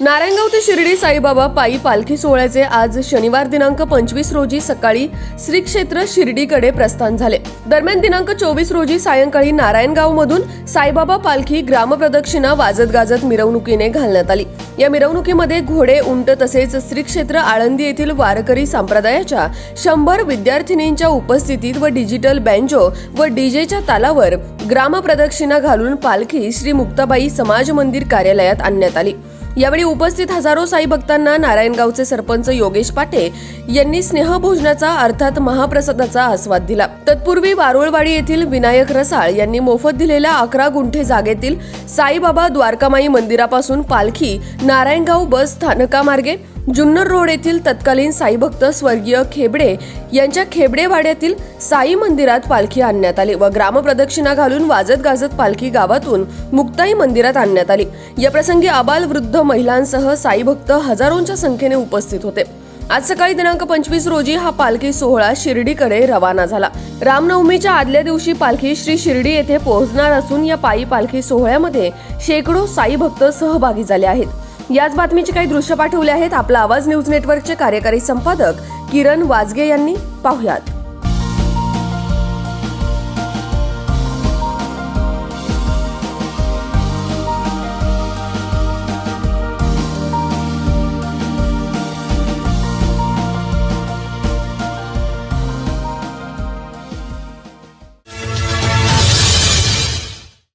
नारायणगाव ते शिर्डी साईबाबा पायी पालखी सोहळ्याचे आज शनिवार दिनांक पंचवीस रोजी सकाळी श्री क्षेत्र शिर्डीकडे प्रस्थान झाले. दरम्यान दिनांक चोवीस रोजी सायंकाळी नारायणगाव मधून साईबाबा पालखी ग्रामप्रदक्षिणा वाजत गाजत मिरवणुकीने घालण्यात आली. या मिरवणुकीमध्ये घोडे उंट तसेच श्री क्षेत्र आळंदी येथील वारकरी संप्रदायाच्या शंभर विद्यार्थिनींच्या उपस्थितीत व डिजिटल बँजो व डीजेच्या तालावर ग्रामप्रदक्षिणा घालून पालखी श्री मुक्ताबाई समाज मंदिर कार्यालयात आणण्यात आली. यावेळी उपस्थित हजारो साई भक्तांना नारायणगावचे सरपंच योगेश पाटे यांनी स्नेहभोजनाचा अर्थात महाप्रसादाचा आस्वाद दिला. तत्पूर्वी वारुळवाडी येथील विनायक रसाळ यांनी मोफत दिलेल्या अकरा गुंठे जागेतील साईबाबा द्वारकामाई मंदिरापासून पालखी नारायणगाव बस स्थानकामार्गे जुन्नर रोड येथील तत्कालीन साईभक्त स्वर्गीय खेबडे यांच्या खेबडेवाड्यातील साई मंदिरात पालखी आणण्यात आली व ग्रामप्रदक्षिणा घालून वाजत गाजत पालखी गावातून मुक्ताई मंदिरात आणण्यात आली. या प्रसंगी आबाल वृद्ध महिलांसह साईभक्त हजारोंच्या संख्येने उपस्थित होते. आज सकाळी दिनांक पंचवीस रोजी हा पालखी सोहळा शिर्डीकडे रवाना झाला. रामनवमीच्या आदल्या दिवशी पालखी श्री शिर्डी येथे पोहोचणार असून या पायी पालखी सोहळ्यामध्ये शेकडो साई भक्त सहभागी झाले आहेत. याच बातमीचे काही दृश्य पाठवले आहेत. आपला आवाज न्यूज नेटवर्कचे कार्यकारी संपादक किरण वाजगे यांनी. पाहुयात.